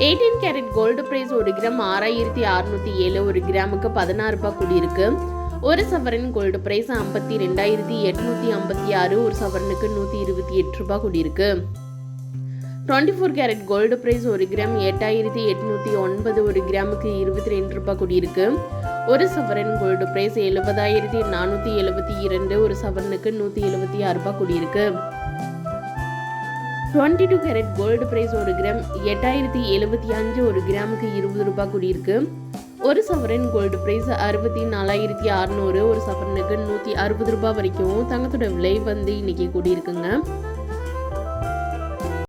Eighteen carat gold price ஒரு gram ஆறாயிரத்தி அறுநூத்தி ஏழு ஒரு கிராமுக்கு பதினாறு ரூபாய் கூடியிருக்கு ஒரு சவரன் கோல்டு பிரைஸ் ஐம்பத்தி ரெண்டாயிரத்தி எட்நூத்தி ஐம்பத்தி ஆறு ஒரு சவரனுக்கு நூற்றி இருபத்தி எட்டு ரூபாய் கூடியிருக்கு twenty four carat gold price ஒரு கிராம் எட்டாயிரத்தி எட்நூத்தி ஒன்பது ஒரு கிராமுக்கு இருபத்தி ரெண்டு ரூபாய் கூடியிருக்கு ஒரு சவரன் கோல்டு பிரைஸ் எழுபதாயிரத்தி நானூற்றி எழுபத்தி இரண்டு ஒரு சவரனுக்கு நூற்றி எழுபத்தி ஆறு ரூபாய் கூடியிருக்கு twenty two carat gold price ஒரு கிராம் எட்டாயிரத்தி எழுபத்தி அஞ்சு ஒரு கிராமுக்கு இருபது ரூபாய் கூடியிருக்கு. ஒரு சவரன் கோல்டு பிரைஸ் அறுபத்தி நாலாயிரத்தி அறநூறு ஒரு சவரனுக்கு நூற்றி அறுபது ரூபாய் வரைக்கும் தங்கத்தோட விலை வந்து இன்னைக்கு கூடியிருக்குங்க.